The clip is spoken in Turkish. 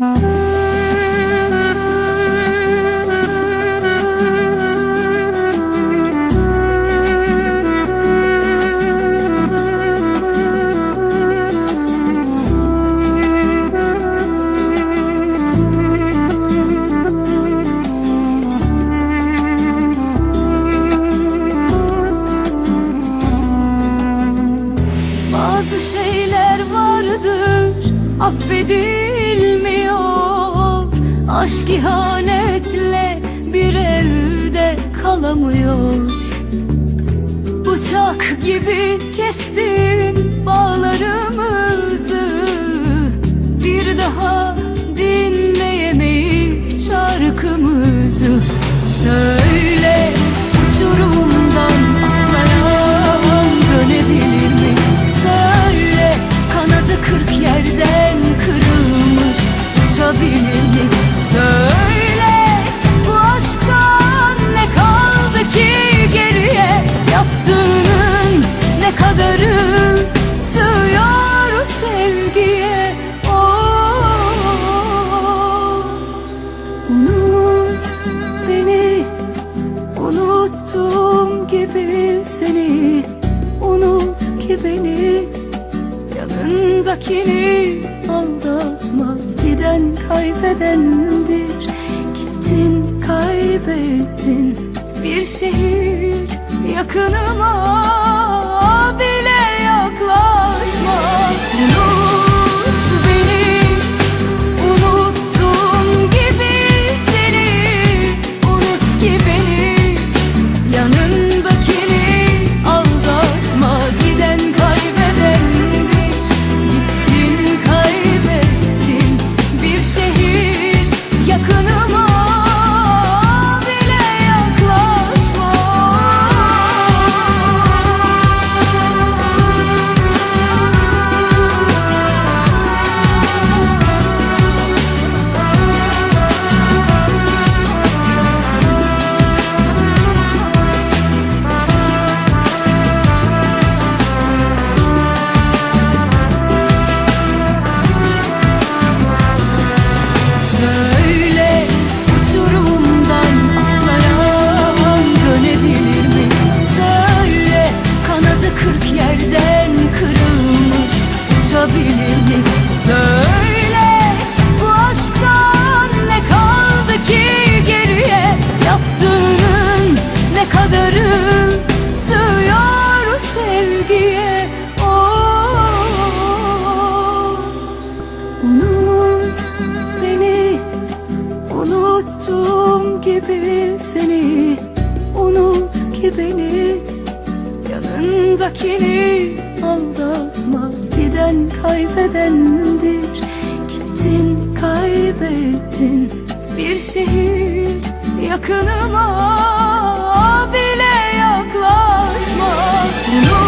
Mm-hmm. Bazı şeyler vardır. Affedilmiyor. Aşk ihanetle bir evde kalamıyor. Bıçak gibi kestin bağlarımızı. Bir daha dinleyemeyiz şarkımızı. Söyle gibi seni Unut ki beni. Yanındakini aldatma Giden kaybedendir. Gittin kaybettin Bir şehir yakınıma. Bile yaklaşma. Unut beni Unuttum gibi seni. Unut ki beni gibi seni Unut ki beni. Yanındakini aldatma Giden kaybedendir. Gittin kaybettin Bir şehir yakınıma bile yaklaşma. Unut